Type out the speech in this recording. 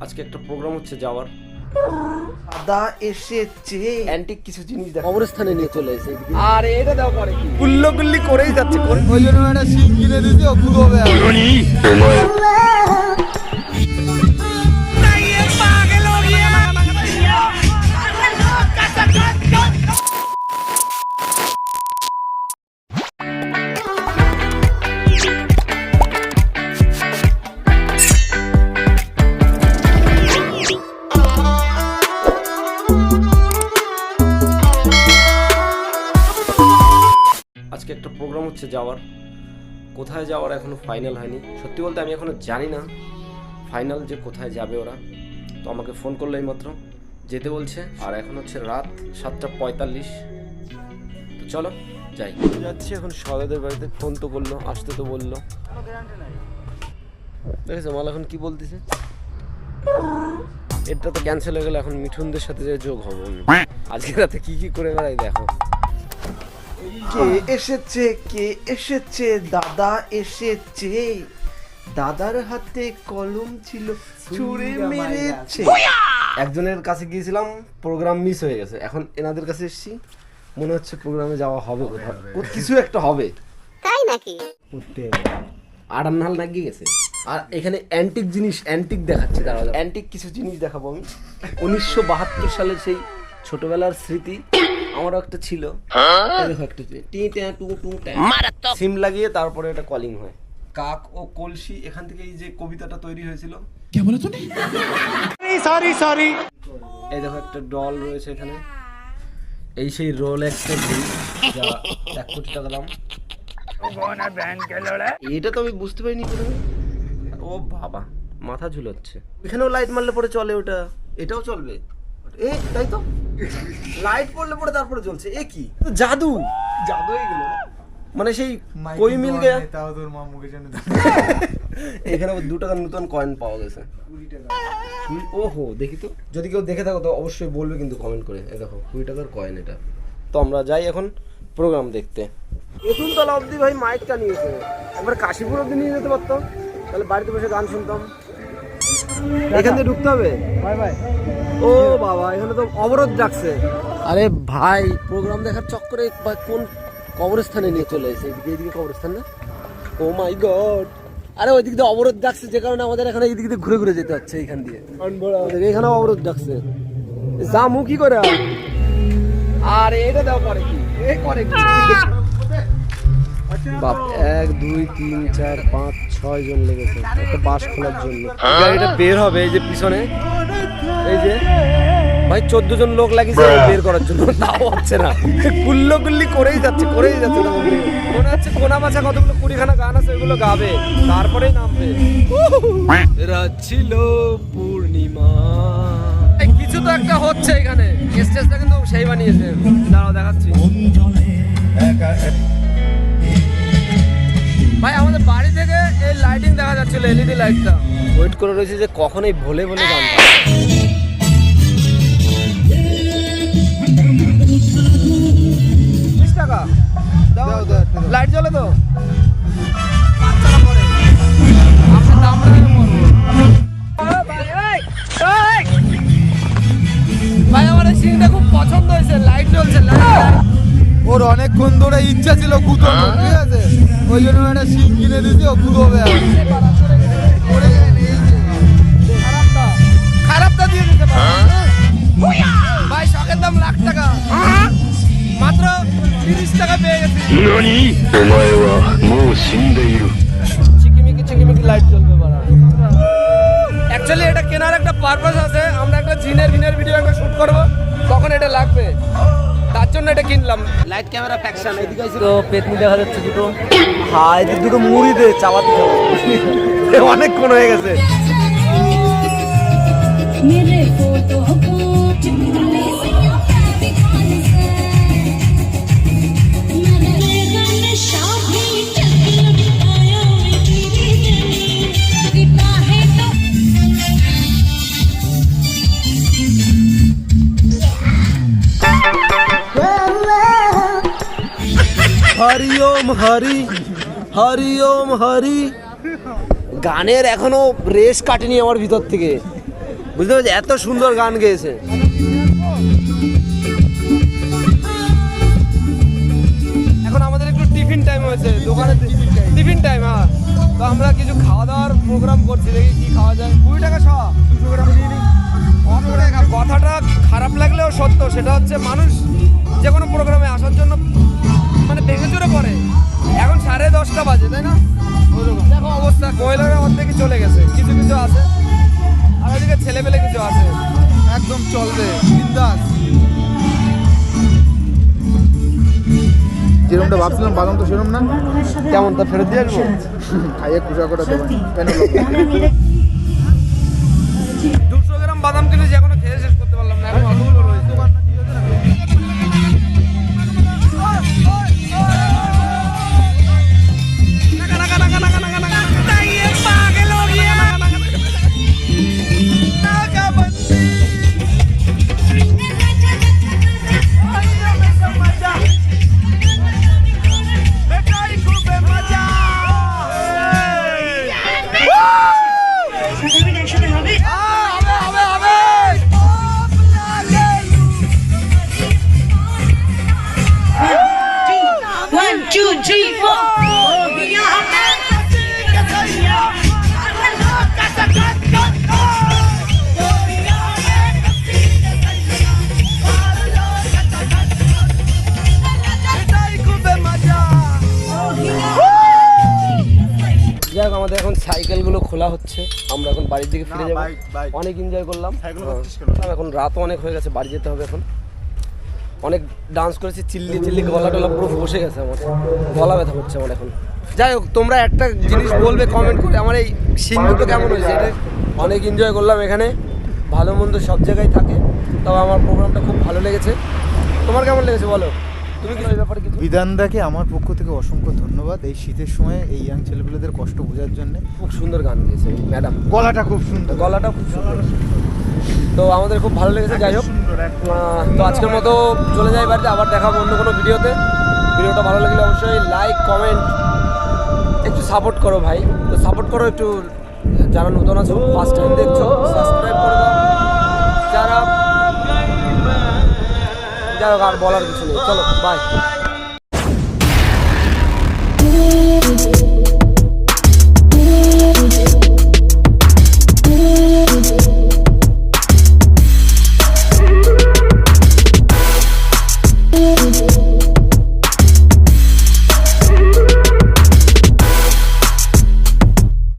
আজকে একটা প্রোগ্রাম হচ্ছে যাওয়ার। দাদা এসেছে। অ্যান্টিক কিছু জিনিস দেখো কবরস্থানে নিয়ে চলে এসে আর এটা দাও পরে কি? করেই যাচ্ছে। করে ওই জন্য একটা সিম কিনে দিতে ও ঘুরোবে হচ্ছে যাওয়ার। কোথায় যাওয়ার এখনও ফাইনাল হয়নি। সত্যি বলতে আমি এখনও জানি না ফাইনাল যে কোথায় যাবে ওরা। তো আমাকে ফোন করল মাত্র যেতে বলছে। আর এখন হচ্ছে রাত সাতটা পঁয়তাল্লিশ। তো চলো, যাই। যাচ্ছি এখন সদাদের বাড়িতে ফোন তো করল, আসতে তো বলল। দেখেছ, মাল এখন কি বলতেছে? এটা তো ক্যান্সেল হয়ে গেলে, এখন মিঠুনদের সাথে যে যোগ হব আজকে রাতে কি কি করে বেড়াই দেখো। কে এসেছে কে এসেছে দাদা এসেছে। দাদার হাতে কলম ছিল ছুঁড়ে মেরেছে। একজনের কাছে গিয়েছিলাম প্রোগ্রাম মিস হয়ে গেছে। এখন এনাদের কাছে এসেছি মনে হচ্ছে প্রোগ্রামে যাওয়া হবে কোথাও। ও কিছু একটা হবে। তাই নাকি? আড়ান্নাল লাগিয়ে গেছে। আর এখানে অ্যান্টিক জিনিস অ্যান্টিক দেখাচ্ছে দাঁড়াও। অ্যান্টিক কিছু জিনিস দেখাবো আমি। উনিশশো বাহাত্তর সালের সেই ছোটবেলার স্মৃতি। আমারও একটা ছিল। দেখো একটা টি টু টু সিম লাগিয়ে তারপরে এটা কলিং হয়। কাক ও কলসি এখান থেকে এই যে কবিতাটা তৈরি হয়েছিল। সরি সরি এই দেখো একটা ডল রয়েছে এখানে। এই সেই রোল একটা যা এক কোটি টাকা দাম। এটা তো আমি বুঝতে পারিনি প্রথমে ও বাবা মাথা ঝুলোচ্ছে। এখানেও লাইট মারলে পরে চলে ওটা। এটাও চলবে? এ তাই তো? লাইট পড়লে পরে তারপরে চলছে এ কি? জাদু জাদু। হয়ে গেল। মানে সেই কই মিল গে তাও তোর মা মুখে জন্য এখানে দু টাকার নতুন কয়েন পাওয়া গেছে। ওহো দেখি তো। যদি কেউ দেখে থাকো তো অবশ্যই বলবে কিন্তু কমেন্ট করে। এই দেখো কুড়ি টাকার কয়েন এটা। তো আমরা যাই এখন প্রোগ্রাম দেখতে। এখন তলা অবধি ভাই মাইকটা নিয়েছে। একবার কাশীপুর অবধি নিয়ে যেতে পারতো। তাহলে বাড়িতে বসে গান শুনতাম। এখান থেকে ঢুকতে হবে? ও বাবা এখানে তো অবরোধ ডাকছে। আরে ভাই প্রোগ্রাম দেখার চক্করে বা কোন কবরস্থানে নিয়ে চলে এসে এদিকে এদিকে কবরস্থান না? Oh my God. আরে ওই দিক দিয়ে অবরোধ ডাকছে যে কারণে আমাদের এখানে এই দিক দিয়ে ঘুরে ঘুরে যেতে হচ্ছে এইখান দিয়ে। আমাদের এখানে অবরোধ ডাকছে। জামু কি করে আর? এটা দাও করে কি? এ করে কি? বাপ এক দুই তিন চার পাঁচ ছয় জন লেগেছে একটা বাস খোলার জন্য। গাড়িটা বের হবে এই যে পিছনে এই যে ভাই চোদ্দ জন লোক লাগিয়েছে বের করার জন্য তাও হচ্ছে না। কুল্লো কুল্লি করেই যাচ্ছে করেই যাচ্ছে না মনে হচ্ছে কোনা বাছা কতগুলো কুড়িখানা গান আছে ওইগুলো গাবে তারপরেই নামবে। রাত ছিল পূর্ণিমা। কিছু তো একটা হচ্ছে এখানে স্টেজটা কিন্তু সেই বানিয়েছে। দাঁড়াও দেখাচ্ছি। ভাই আমাদের বাড়ি থেকে এই লাইটিং দেখা যাচ্ছিল এলইডি লাইটটা ওয়েট করে রয়েছে যে কখন এই ভোলে ভোলে গান বিশ টাকা। দাও লাইট জ্বলে তো। ভাই আমার এই সিনটা খুব পছন্দ হয়েছে। লাইট জ্বলছে ওর অনেকক্ষণ ধরে ইচ্ছা ছিল কুদোনো ঠিক আছে। ওই জন্য একটা সিট কিনে দিয়েছি ও খুব হবে খারাপটা দিয়ে দিতে ভাই শখের দাম লাখ টাকা। মাত্র তিরিশ টাকা পেয়ে গেছি। চিকিমিকি চিকিমিকি লাইট জ্বলবে বাড়া। অ্যাকচুয়ালি এটা কেনার একটা পারপাস আছে। আমরা একটা জিনের ভিনের ভিডিও একটা শ্যুট করব। তখন এটা লাগবে? তার জন্য এটা কিনলাম। লাইট ক্যামেরা ফ্যাকশন এদিকে আছে তো পেতনি দেখা যাচ্ছে দুটো। হ্যাঁ এদিকে দুটো মুড়ি দে চাবাতে অনেকক্ষণ হয়ে গেছে। হরি ওম হরি হরি ওম হরি। গানের এখনও রেশ কাটেনি আমার ভিতর থেকে। বুঝতে পারছি? এত সুন্দর গান গেয়েছে। এখন আমাদের একটু টিফিন টাইম হয়েছে দোকানে টিফিন টাইম হ্যাঁ। তো আমরা কিছু খাওয়া দাওয়ার প্রোগ্রাম করছি দেখি কি খাওয়া যায়। কুড়ি টাকা সব দুশো গ্রাম কথাটা খারাপ লাগলেও সত্য সেটা হচ্ছে মানুষ যে কোনো প্রোগ্রামে আসার জন্য মানে ভেঙে চুরে পড়ে। এখন সাড়ে দশটা বাজে তাই না? দেখো অবস্থা মহিলারা অর্ধেকই চলে গেছে। কিছু কিছু আছে। আর ওদিকে ছেলেপেলে কিছু আছে। একদম চলবে বিন্দাস। যেরকমটা ভাবছিলাম বাদাম তো সেরকম না। কেমন তা ফেরত দিয়ে আসব? খাইয়ে খুশা করে দেবেন কেন দুশো গ্রাম বাদাম কিনেছি এখনও খেয়ে শেষ করতে পারলাম না। এখন অতগুলো খোলা হচ্ছে আমরা এখন বাড়ির দিকে ফিরে যাব। অনেক এনজয় করলাম। হ্যাঁ। কেন? এখন রাতও অনেক হয়ে গেছে বাড়ি যেতে হবে এখন। অনেক ডান্স করেছি চিল্লি চিল্লি গলা টলা পুরো বসে গেছে আমার। গলা ব্যথা করছে আমার এখন। যাই হোক তোমরা একটা জিনিস বলবে কমেন্ট করে। আমার এই সিঙ্গুটো কেমন হয়েছে? এটা অনেক এনজয় করলাম এখানে। ভালো মন্দ সব জায়গায় থাকে। তবে আমার প্রোগ্রামটা খুব ভালো লেগেছে। তোমার কেমন লেগেছে বলো? বিধানদাকে আমার পক্ষ থেকে অসংখ্য ধন্যবাদ এই শীতের সময় এই ইয়াং ছেলেপেলেদের কষ্ট বোঝার জন্য। খুব সুন্দর গান গেয়েছে ম্যাডাম। গলাটা খুব সুন্দর। গলাটা খুব সুন্দর। তো আমাদের খুব ভালো লেগেছে যাই হোক। তো আজকের মতো চলে যাই বাড়িতে আবার দেখাবো অন্য কোনো ভিডিওতে। ভিডিওটা ভালো লাগলে অবশ্যই লাইক কমেন্ট একটু সাপোর্ট করো ভাই। তো সাপোর্ট করো একটু যারা নতুন আছো ফার্স্ট টাইম দেখছ সাবস্ক্রাইব করে দাও। যারা যাই হোক আর বলার কিছু নেই। চলো বাই